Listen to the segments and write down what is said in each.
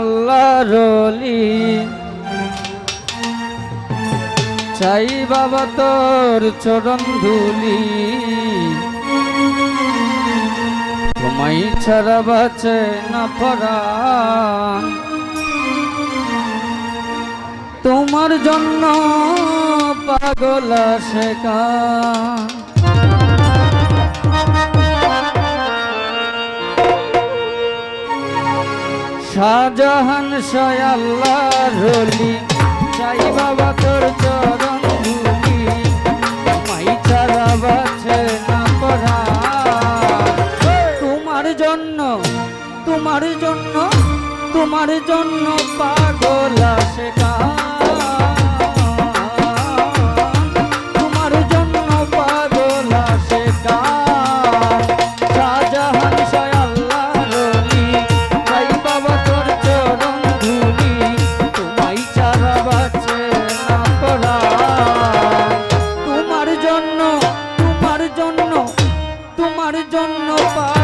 আল্লাহ রলি চাই বাবা তোর চরণ ধুলি। তোমাই ছাড়া বাঁচে না পড়া। তোমার জন্য পাগলা শেখা শাহজাহান সয়াল্লা রলি সাই বাবা তোর চরণ। তোমার জন্য পা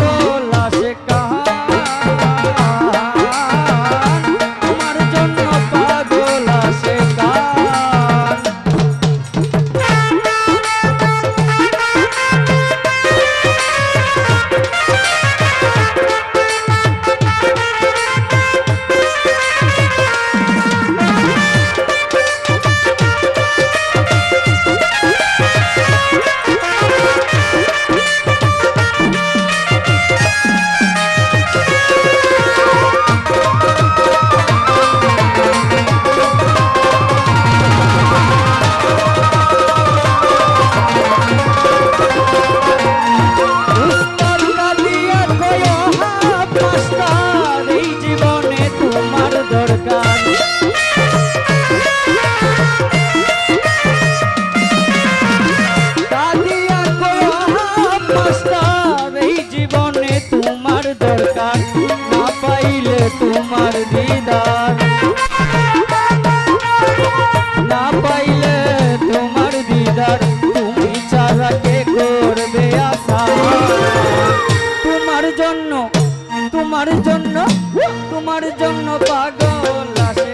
পাইলে তোমার দিদার। না পাইলে তোমার দিদার, তুমি ছাড়া কে করবে আশা? তোমার জন্য তোমার জন্য তোমার জন্য পাগল আসে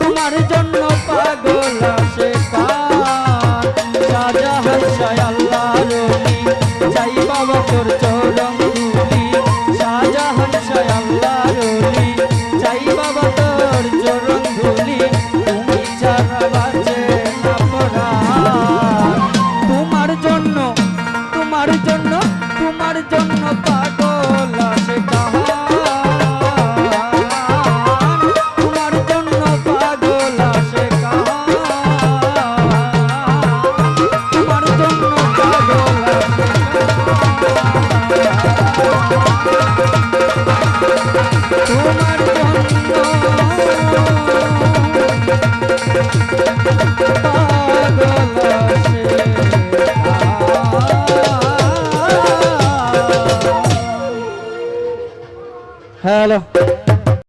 তোমার জন্য পাগল Hello.